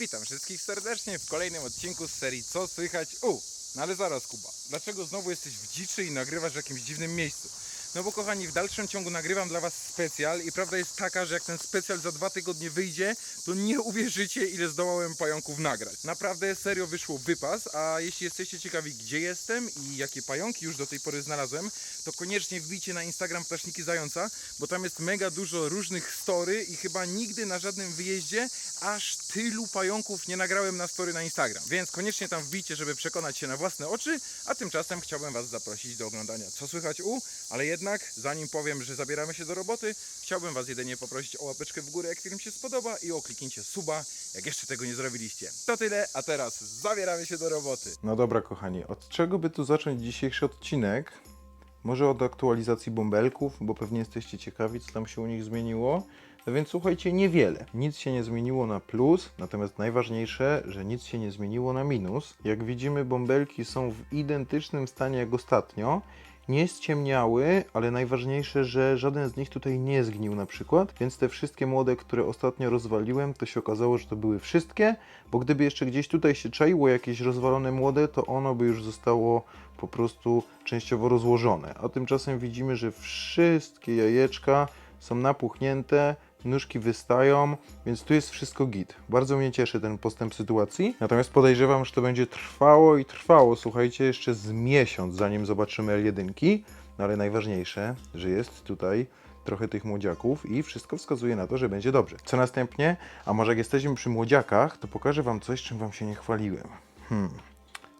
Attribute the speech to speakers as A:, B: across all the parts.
A: Witam wszystkich serdecznie w kolejnym odcinku z serii Co słychać u? No ale zaraz Kuba, dlaczego znowu jesteś w dziczy i nagrywasz w jakimś dziwnym miejscu? No bo kochani, w dalszym ciągu nagrywam dla Was specjal i prawda jest taka, że jak ten specjal za dwa tygodnie wyjdzie, to nie uwierzycie ile zdołałem pająków nagrać. Naprawdę serio wyszło wypas, a jeśli jesteście ciekawi gdzie jestem i jakie pająki już do tej pory znalazłem, to koniecznie wbijcie na Instagram Ptaszniki Zająca, bo tam jest mega dużo różnych story i chyba nigdy na żadnym wyjeździe aż tylu pająków nie nagrałem na story na Instagram. Więc koniecznie tam wbijcie, żeby przekonać się na własne oczy, a tymczasem chciałbym Was zaprosić do oglądania Co Słychać U, ale jednak zanim powiem, że zabieramy się do roboty, chciałbym Was jedynie poprosić o łapeczkę w górę, jak film się spodoba i o kliknięcie suba, jak jeszcze tego nie zrobiliście. To tyle, a teraz zabieramy się do roboty.
B: No dobra, kochani, od czego by tu zacząć dzisiejszy odcinek? Może od aktualizacji bąbelków, bo pewnie jesteście ciekawi, co tam się u nich zmieniło. No więc słuchajcie, niewiele. Nic się nie zmieniło na plus, natomiast najważniejsze, że nic się nie zmieniło na minus. Jak widzimy, bąbelki są w identycznym stanie jak ostatnio. Nie ściemniały, ale najważniejsze, że żaden z nich tutaj nie zgnił na przykład, więc te wszystkie młode, które ostatnio rozwaliłem, to się okazało, że to były wszystkie, bo gdyby jeszcze gdzieś tutaj się czaiło jakieś rozwalone młode, to ono by już zostało po prostu częściowo rozłożone. A tymczasem widzimy, że wszystkie jajeczka są napuchnięte, nóżki wystają, więc tu jest wszystko git. Bardzo mnie cieszy ten postęp sytuacji. Natomiast podejrzewam, że to będzie trwało i trwało, słuchajcie, jeszcze z miesiąc, zanim zobaczymy L1. No ale najważniejsze, że jest tutaj trochę tych młodziaków i wszystko wskazuje na to, że będzie dobrze. Co następnie? A może jak jesteśmy przy młodziakach, to pokażę Wam coś, czym Wam się nie chwaliłem. Hmm.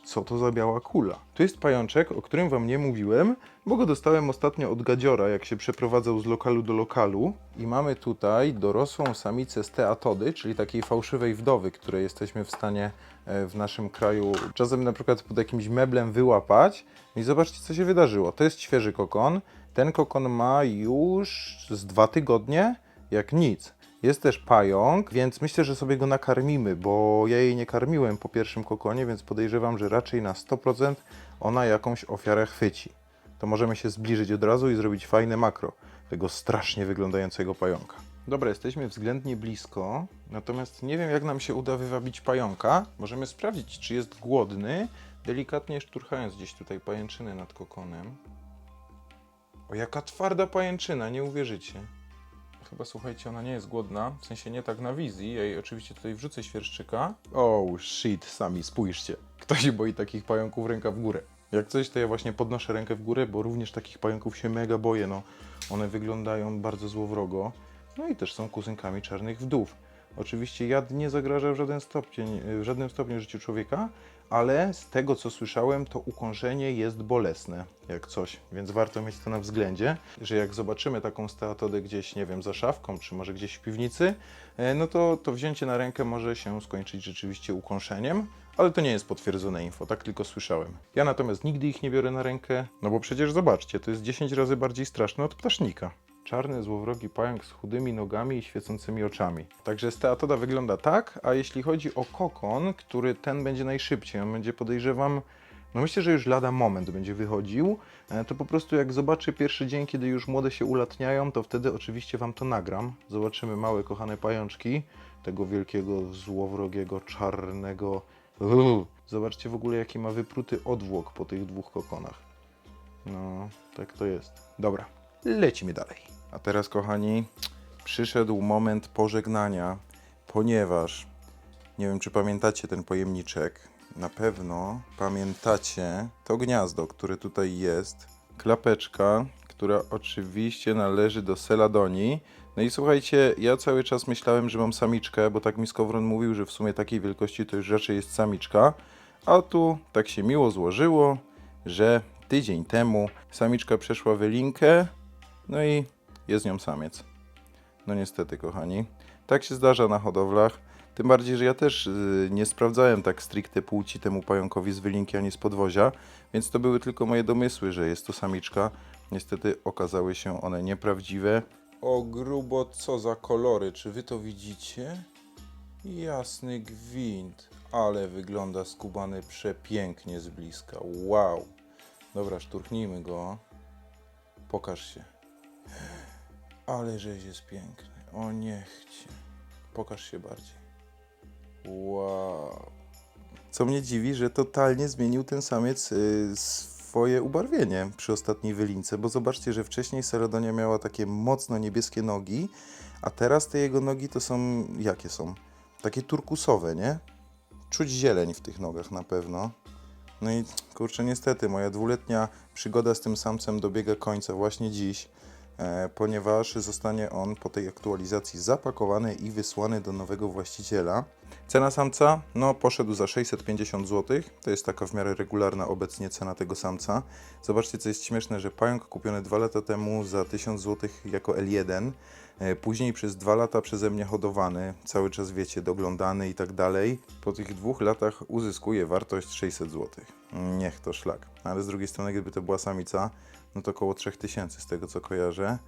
B: Co to za biała kula? To jest pajączek, o którym Wam nie mówiłem, bo go dostałem ostatnio od gadziora, jak się przeprowadzał z lokalu do lokalu. I mamy tutaj dorosłą samicę steatody, czyli takiej fałszywej wdowy, której jesteśmy w stanie e, w naszym kraju czasem na przykład pod jakimś meblem wyłapać. I zobaczcie, co się wydarzyło. To jest świeży kokon. Ten kokon ma już z dwa tygodnie, jak nic. Jest też pająk, więc myślę, że sobie go nakarmimy, bo ja jej nie karmiłem po pierwszym kokonie, więc podejrzewam, że raczej na 100% ona jakąś ofiarę chwyci. To możemy się zbliżyć od razu i zrobić fajne makro tego strasznie wyglądającego pająka. Dobra, jesteśmy względnie blisko, natomiast nie wiem jak nam się uda wywabić pająka. Możemy sprawdzić, czy jest głodny, delikatnie szturchając gdzieś tutaj pajęczyny nad kokonem. O, jaka twarda pajęczyna, nie uwierzycie. Chyba słuchajcie, ona nie jest głodna, w sensie nie tak na wizji. Ja jej oczywiście tutaj wrzucę świerszczyka. Oh shit, sami spójrzcie. Kto się boi takich pająków ręka w górę? Jak coś, to ja właśnie podnoszę rękę w górę, bo również takich pająków się mega boję. No, one wyglądają bardzo złowrogo. No i też są kuzynkami czarnych wdów. Oczywiście jad nie zagraża w, żaden stopień, w żadnym stopniu życiu człowieka, ale z tego co słyszałem, to ukąszenie jest bolesne, jak coś, więc warto mieć to na względzie, że jak zobaczymy taką steatodę gdzieś, nie wiem, za szafką, czy może gdzieś w piwnicy, e, no to to wzięcie na rękę może się skończyć rzeczywiście ukąszeniem, ale to nie jest potwierdzone info, tak tylko słyszałem. Ja natomiast nigdy ich nie biorę na rękę, no bo przecież zobaczcie, to jest 10 razy bardziej straszne od ptasznika. Czarny, złowrogi pająk z chudymi nogami i świecącymi oczami. Także steatoda wygląda tak, a jeśli chodzi o kokon, który ten będzie najszybciej, on będzie podejrzewam, no myślę, że już lada moment będzie wychodził, e, to po prostu jak zobaczę pierwszy dzień, kiedy już młode się ulatniają, to wtedy oczywiście Wam to nagram. Zobaczymy małe, kochane pajączki tego wielkiego, złowrogiego, czarnego... Zobaczcie w ogóle, jaki ma wypruty odwłok po tych dwóch kokonach. No, tak to jest. Dobra, lecimy dalej. A teraz, kochani, przyszedł moment pożegnania, ponieważ nie wiem, czy pamiętacie ten pojemniczek. Na pewno pamiętacie to gniazdo, które tutaj jest. Klapeczka, która oczywiście należy do Seladonii. No i słuchajcie, ja cały czas myślałem, że mam samiczkę, bo tak mi Skowron mówił, że w sumie takiej wielkości to już raczej jest samiczka. A tu tak się miło złożyło, że tydzień temu samiczka przeszła wylinkę, no i jest nią samiec. No niestety, kochani. Tak się zdarza na hodowlach. Tym bardziej, że ja też y, nie sprawdzałem tak stricte płci temu pająkowi z wylinki ani z podwozia, więc to były tylko moje domysły, że jest to samiczka. Niestety okazały się one nieprawdziwe. O grubo, co za kolory, czy wy to widzicie? Jasny gwint, ale wygląda skubany przepięknie z bliska. Wow. Dobra, szturchnijmy go. Pokaż się. Ale żeś jest piękny. O niech cię. Pokaż się bardziej. Wow. Co mnie dziwi, że totalnie zmienił ten samiec y, swoje ubarwienie przy ostatniej wylince, bo zobaczcie, że wcześniej Saradonia miała takie mocno niebieskie nogi, a teraz te jego nogi to są, jakie są? Takie turkusowe, nie? Czuć zieleń w tych nogach na pewno. No i kurczę, niestety, moja dwuletnia przygoda z tym samcem dobiega końca właśnie dziś, ponieważ zostanie on po tej aktualizacji zapakowany i wysłany do nowego właściciela. Cena samca, no poszedł za 650 zł. To jest taka w miarę regularna obecnie cena tego samca. Zobaczcie, co jest śmieszne, że pająk kupiony dwa lata temu za 1000 zł jako L1, e, później przez dwa lata przeze mnie hodowany, cały czas wiecie, doglądany i tak dalej. Po tych dwóch latach uzyskuje wartość 600 zł. Niech to szlak. Ale z drugiej strony, gdyby to była samica, no to około 3000 z tego co kojarzę.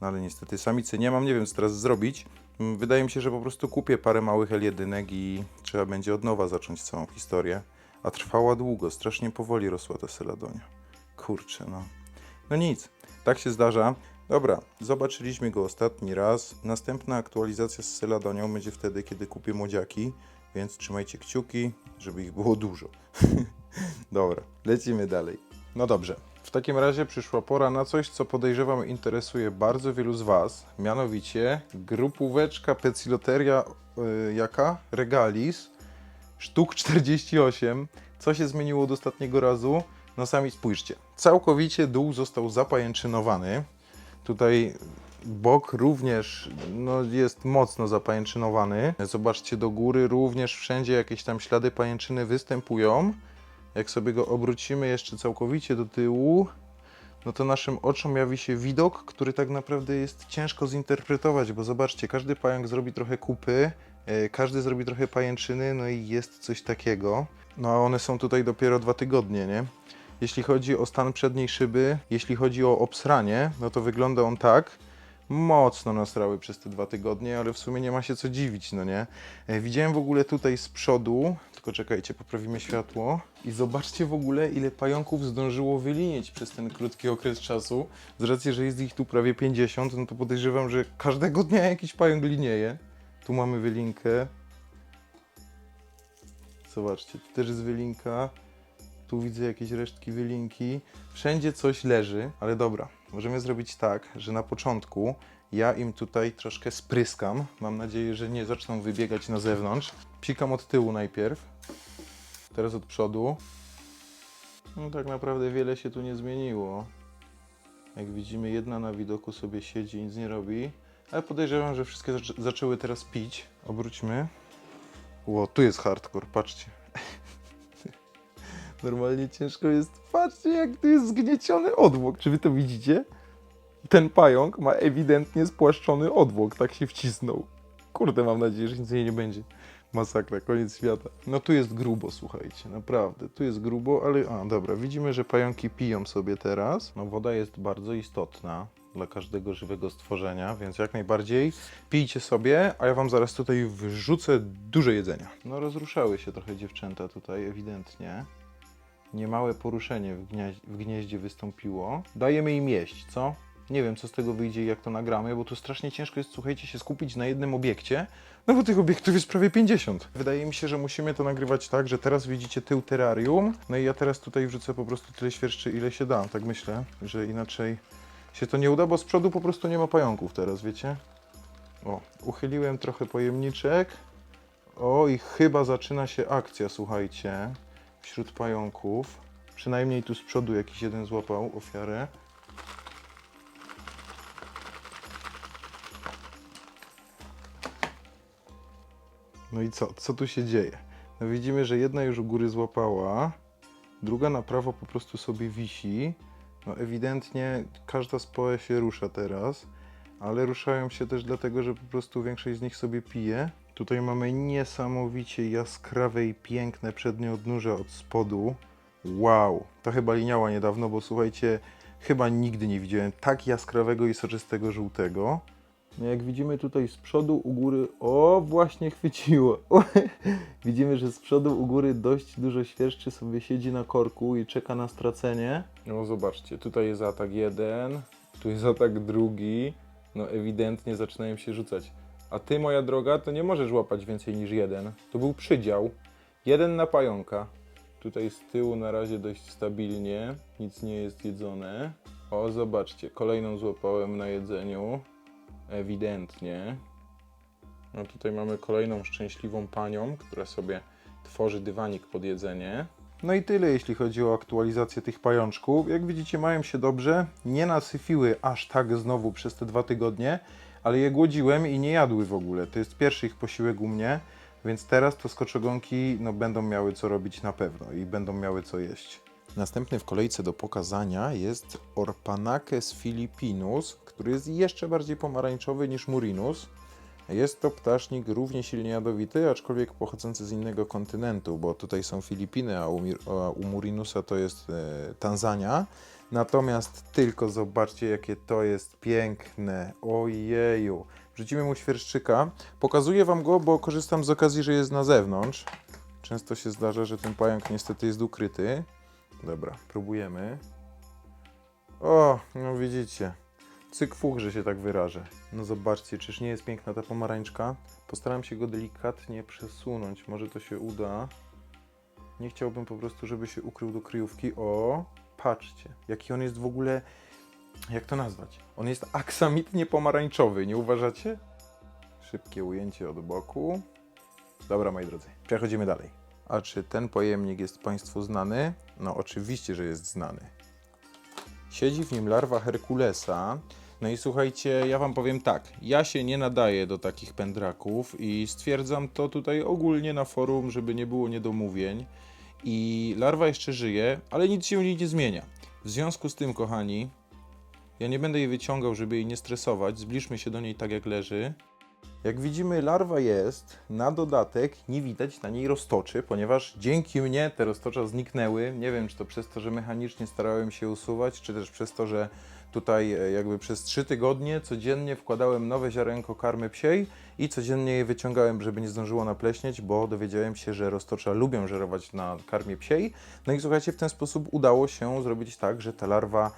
B: No ale niestety samicy nie mam, nie wiem co teraz zrobić. Mm, Wydaje mi się, że po prostu kupię parę małych L1 i trzeba będzie od nowa zacząć całą historię. A trwała długo, strasznie powoli rosła ta seladonia. Kurczę, no. No nic, tak się zdarza. Dobra, zobaczyliśmy go ostatni raz. Następna aktualizacja z seladonią będzie wtedy, kiedy kupię młodziaki, więc trzymajcie kciuki, żeby ich było dużo. Dobra, lecimy dalej. No dobrze. W takim razie przyszła pora na coś, co podejrzewam interesuje bardzo wielu z Was, mianowicie grupóweczka Peciloteria y, jaka? Regalis, sztuk 48. Co się zmieniło od ostatniego razu? No sami spójrzcie. Całkowicie dół został zapajęczynowany. Tutaj bok również no, jest mocno zapajęczynowany. Zobaczcie do góry, również wszędzie jakieś tam ślady pajęczyny występują. Jak sobie go obrócimy jeszcze całkowicie do tyłu, no to naszym oczom jawi się widok, który tak naprawdę jest ciężko zinterpretować, bo zobaczcie, każdy pająk zrobi trochę kupy, e, każdy zrobi trochę pajęczyny, no i jest coś takiego. No a one są tutaj dopiero dwa tygodnie, nie? Jeśli chodzi o stan przedniej szyby, jeśli chodzi o obsranie, no to wygląda on tak. Mocno nasrały przez te dwa tygodnie, ale w sumie nie ma się co dziwić, no nie? E, Widziałem w ogóle tutaj z przodu, tylko czekajcie, poprawimy światło. I zobaczcie w ogóle, ile pająków zdążyło wylinieć przez ten krótki okres czasu. Z racji, że jest ich tu prawie 50, no to podejrzewam, że każdego dnia jakiś pająk linieje. Tu mamy wylinkę. Zobaczcie, tu też jest wylinka. Tu widzę jakieś resztki wylinki. Wszędzie coś leży, ale dobra. Możemy zrobić tak, że na początku ja im tutaj troszkę spryskam. Mam nadzieję, że nie zaczną wybiegać na zewnątrz. Psikam od tyłu najpierw. Teraz od przodu. No tak naprawdę wiele się tu nie zmieniło. Jak widzimy, jedna na widoku sobie siedzi, nic nie robi. Ale podejrzewam, że wszystkie zaczę- zaczęły teraz pić. Obróćmy. Ło, tu jest hardcore, patrzcie. Normalnie ciężko jest. Patrzcie, jak tu jest zgnieciony odwłok. Czy wy to widzicie? Ten pająk ma ewidentnie spłaszczony odwłok, tak się wcisnął. Kurde, mam nadzieję, że nic jej nie będzie. Masakra, koniec świata. No tu jest grubo, słuchajcie, naprawdę. Tu jest grubo, ale... A, dobra, widzimy, że pająki piją sobie teraz. No woda jest bardzo istotna dla każdego żywego stworzenia, więc jak najbardziej pijcie sobie, a ja wam zaraz tutaj wrzucę dużo jedzenia. No rozruszały się trochę dziewczęta tutaj, ewidentnie. Niemałe poruszenie w, gniaź- w gnieździe wystąpiło. Dajemy im jeść, co? Nie wiem, co z tego wyjdzie jak to nagramy, bo tu strasznie ciężko jest, słuchajcie, się skupić na jednym obiekcie, no bo tych obiektów jest prawie 50. Wydaje mi się, że musimy to nagrywać tak, że teraz widzicie tył terrarium, no i ja teraz tutaj wrzucę po prostu tyle świerszczy, ile się da. Tak myślę, że inaczej się to nie uda, bo z przodu po prostu nie ma pająków teraz, wiecie? O, uchyliłem trochę pojemniczek. O, i chyba zaczyna się akcja, słuchajcie, wśród pająków. Przynajmniej tu z przodu jakiś jeden złapał ofiarę. No i co? Co tu się dzieje? No widzimy, że jedna już u góry złapała, druga na prawo po prostu sobie wisi. No ewidentnie każda poe się rusza teraz, ale ruszają się też dlatego, że po prostu większość z nich sobie pije. Tutaj mamy niesamowicie jaskrawe i piękne przednie odnóża od spodu. Wow, to chyba liniała niedawno, bo słuchajcie, chyba nigdy nie widziałem tak jaskrawego i soczystego żółtego. No jak widzimy tutaj z przodu u góry, o właśnie chwyciło. widzimy, że z przodu u góry dość dużo świerszczy sobie siedzi na korku i czeka na stracenie. No zobaczcie, tutaj jest atak jeden, tu jest atak drugi. No ewidentnie zaczynają się rzucać. A ty, moja droga, to nie możesz łapać więcej niż jeden. To był przydział. Jeden na pająka. Tutaj z tyłu na razie dość stabilnie. Nic nie jest jedzone. O, zobaczcie, kolejną złapałem na jedzeniu. Ewidentnie. No tutaj mamy kolejną szczęśliwą panią, która sobie tworzy dywanik pod jedzenie. No i tyle, jeśli chodzi o aktualizację tych pajączków. Jak widzicie, mają się dobrze. Nie nasyfiły aż tak znowu przez te dwa tygodnie, ale je głodziłem i nie jadły w ogóle. To jest pierwszy ich posiłek u mnie, więc teraz to skoczogonki no, będą miały co robić na pewno i będą miały co jeść. Następny w kolejce do pokazania jest Orpanaques filipinus, który jest jeszcze bardziej pomarańczowy niż Murinus. Jest to ptasznik równie silnie jadowity, aczkolwiek pochodzący z innego kontynentu, bo tutaj są Filipiny, a u, a u Murinusa to jest e, Tanzania. Natomiast tylko zobaczcie, jakie to jest piękne. Ojeju. Wrzucimy mu świerszczyka. Pokazuję Wam go, bo korzystam z okazji, że jest na zewnątrz. Często się zdarza, że ten pająk niestety jest ukryty. Dobra, próbujemy. O, no widzicie. Cyk fuch, że się tak wyrażę. No zobaczcie, czyż nie jest piękna ta pomarańczka? Postaram się go delikatnie przesunąć, może to się uda. Nie chciałbym po prostu, żeby się ukrył do kryjówki. O, patrzcie, jaki on jest w ogóle, jak to nazwać? On jest aksamitnie pomarańczowy, nie uważacie? Szybkie ujęcie od boku. Dobra, moi drodzy, przechodzimy dalej. A czy ten pojemnik jest Państwu znany? No oczywiście, że jest znany. Siedzi w nim larwa Herkulesa. No i słuchajcie, ja wam powiem tak, ja się nie nadaję do takich pędraków i stwierdzam to tutaj ogólnie na forum, żeby nie było niedomówień. I larwa jeszcze żyje, ale nic się nie zmienia. W związku z tym, kochani, ja nie będę jej wyciągał, żeby jej nie stresować. Zbliżmy się do niej tak jak leży. Jak widzimy, larwa jest. Na dodatek nie widać na niej roztoczy, ponieważ dzięki mnie te roztocza zniknęły. Nie wiem, czy to przez to, że mechanicznie starałem się usuwać, czy też przez to, że tutaj e, jakby przez 3 tygodnie codziennie wkładałem nowe ziarenko karmy psiej i codziennie je wyciągałem, żeby nie zdążyło napleśnieć, bo dowiedziałem się, że roztocza lubią żerować na karmie psiej. No i słuchajcie, w ten sposób udało się zrobić tak, że ta larwa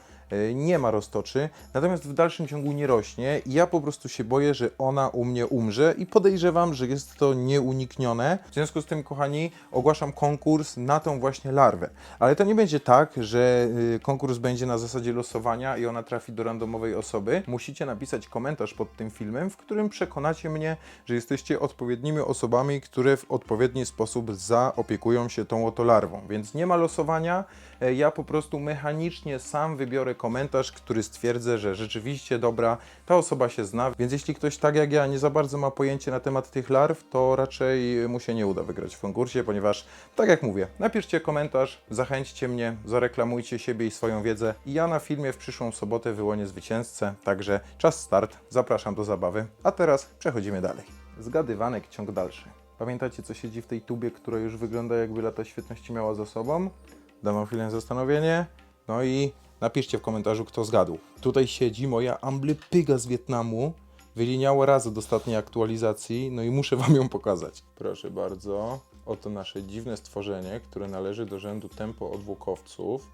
B: nie ma roztoczy, natomiast w dalszym ciągu nie rośnie i ja po prostu się boję, że ona u mnie umrze i podejrzewam, że jest to nieuniknione. W związku z tym, kochani, ogłaszam konkurs na tą właśnie larwę. Ale to nie będzie tak, że y, konkurs będzie na zasadzie losowania i ona trafi do randomowej osoby. Musicie napisać komentarz pod tym filmem, w którym przekonacie mnie, że jesteście odpowiednimi osobami, które w odpowiedni sposób zaopiekują się tą oto larwą. Więc nie ma losowania, E, ja po prostu mechanicznie sam wybiorę komentarz, który stwierdzę, że rzeczywiście dobra, ta osoba się zna, więc jeśli ktoś tak jak ja nie za bardzo ma pojęcie na temat tych larw, to raczej mu się nie uda wygrać w konkursie, ponieważ tak jak mówię, napiszcie komentarz, zachęćcie mnie, zareklamujcie siebie i swoją wiedzę i ja na filmie w przyszłą sobotę wyłonię zwycięzcę, także czas start, zapraszam do zabawy, a teraz przechodzimy dalej. Zgadywanek, ciąg dalszy. Pamiętacie co siedzi w tej tubie, która już wygląda jakby lata świetności miała za sobą? Dam chwilę zastanowienie. No i napiszcie w komentarzu, kto zgadł. Tutaj siedzi moja Amblypyga z Wietnamu. Wyliniała raz od ostatniej aktualizacji, no i muszę wam ją pokazać. Proszę bardzo. Oto nasze dziwne stworzenie, które należy do rzędu tempo odwłokowców.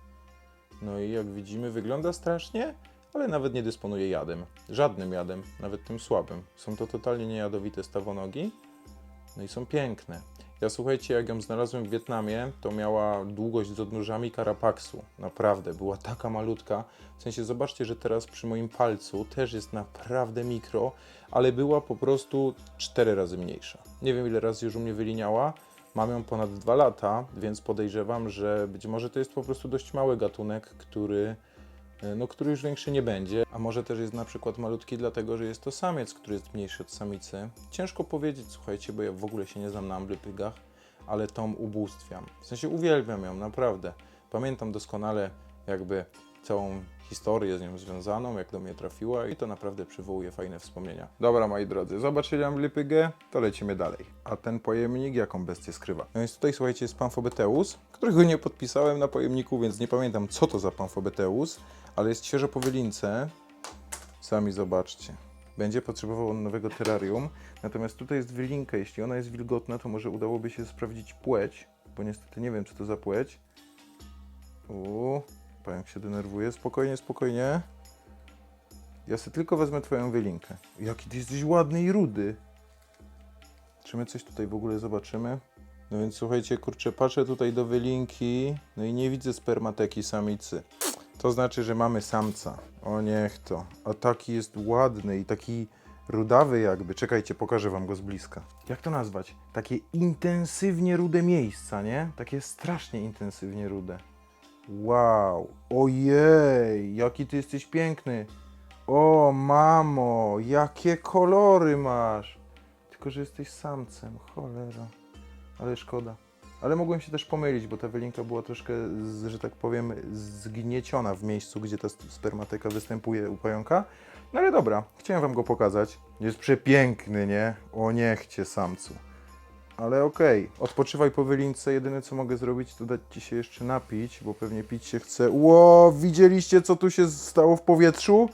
B: No i jak widzimy, wygląda strasznie, ale nawet nie dysponuje jadem. Żadnym jadem, nawet tym słabym. Są to totalnie niejadowite stawonogi. No i są piękne. Ja słuchajcie, jak ją znalazłem w Wietnamie, to miała długość z odnóżami karapaksu. Naprawdę, była taka malutka. W sensie, zobaczcie, że teraz przy moim palcu też jest naprawdę mikro, ale była po prostu 4 razy mniejsza. Nie wiem, ile razy już u mnie wyliniała. Mam ją ponad 2 lata, więc podejrzewam, że być może to jest po prostu dość mały gatunek, który no, który już większy nie będzie, a może też jest na przykład malutki dlatego, że jest to samiec, który jest mniejszy od samicy. Ciężko powiedzieć, słuchajcie, bo ja w ogóle się nie znam na amblypygach, ale tą ubóstwiam. W sensie uwielbiam ją, naprawdę. Pamiętam doskonale jakby całą historię z nią związaną, jak do mnie trafiła i to naprawdę przywołuje fajne wspomnienia. Dobra, moi drodzy, zobaczyli amblypygę, to lecimy dalej. A ten pojemnik jaką bestię skrywa? No więc tutaj, słuchajcie, jest Pamphobeteus, którego nie podpisałem na pojemniku, więc nie pamiętam, co to za Pamphobeteus, ale jest świeżo po wylince. Sami zobaczcie. Będzie potrzebował on nowego terrarium. Natomiast tutaj jest wylinka. Jeśli ona jest wilgotna, to może udałoby się sprawdzić płeć, bo niestety nie wiem, czy to za płeć. Uuu, pająk się denerwuje. Spokojnie, spokojnie. Ja sobie tylko wezmę twoją wylinkę. Jaki ty jesteś ładny i rudy. Czy my coś tutaj w ogóle zobaczymy? No więc słuchajcie, kurczę, patrzę tutaj do wylinki, no i nie widzę spermateki samicy. To znaczy, że mamy samca. O niech to. A taki jest ładny i taki rudawy jakby. Czekajcie, pokażę wam go z bliska. Jak to nazwać? Takie intensywnie rude miejsca, nie? Takie strasznie intensywnie rude. Wow, ojej, jaki ty jesteś piękny. O, mamo, jakie kolory masz. Tylko, że jesteś samcem, cholera. Ale szkoda. Ale mogłem się też pomylić, bo ta wylinka była troszkę, że tak powiem, zgnieciona w miejscu, gdzie ta spermateka występuje u pająka. No ale dobra, chciałem wam go pokazać. Jest przepiękny, nie? O niechcie, samcu. Ale okej, odpoczywaj po wylince. Jedyne co mogę zrobić, to dać ci się jeszcze napić, bo pewnie pić się chce. Ło, widzieliście co tu się stało w powietrzu?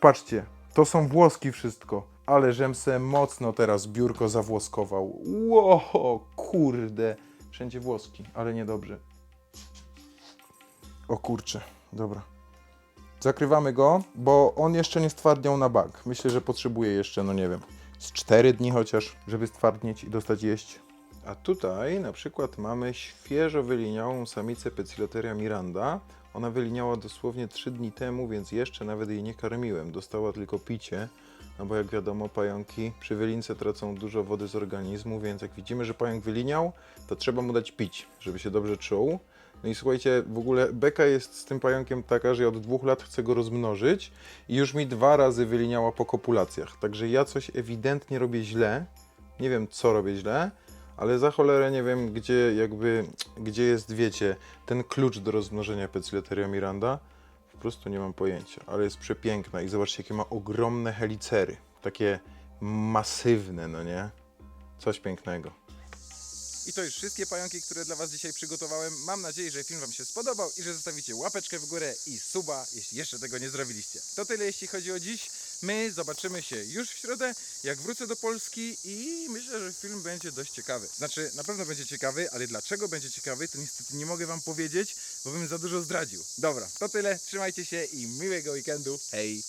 B: Patrzcie, to są włoski wszystko. Ale żem se mocno teraz biurko zawłoskował. Ło, kurde. Wszędzie włoski, ale niedobrze. O kurcze, dobra. Zakrywamy go, bo on jeszcze nie stwardniał na bak. Myślę, że potrzebuje jeszcze, no nie wiem, z 4 dni chociaż, żeby stwardnieć i dostać jeść. A tutaj na przykład mamy świeżo wyliniałą samicę Peciloteria miranda. Ona wyliniała dosłownie 3 dni temu, więc jeszcze nawet jej nie karmiłem. Dostała tylko picie, no bo jak wiadomo pająki przy wylince tracą dużo wody z organizmu, więc jak widzimy, że pająk wyliniał, to trzeba mu dać pić, żeby się dobrze czuł. No i słuchajcie, w ogóle beka jest z tym pająkiem taka, że ja od dwóch lat chcę go rozmnożyć i już mi dwa razy wyliniała po kopulacjach. Także ja coś ewidentnie robię źle. Nie wiem, co robię źle, ale za cholerę nie wiem, gdzie jakby, gdzie jest, wiecie, ten klucz do rozmnożenia Peciloteria miranda. Prostu nie mam pojęcia, ale jest przepiękna i zobaczcie, jakie ma ogromne helicery. Takie masywne, no nie? Coś pięknego.
A: I to już wszystkie pająki, które dla Was dzisiaj przygotowałem. Mam nadzieję, że film Wam się spodobał i że zostawicie łapeczkę w górę i suba, jeśli jeszcze tego nie zrobiliście. To tyle, jeśli chodzi o dziś. My zobaczymy się już w środę, jak wrócę do Polski i myślę, że film będzie dość ciekawy. Znaczy, na pewno będzie ciekawy, ale dlaczego będzie ciekawy, to niestety nie mogę Wam powiedzieć, bo bym za dużo zdradził. Dobra, to tyle, trzymajcie się i miłego weekendu. Hej!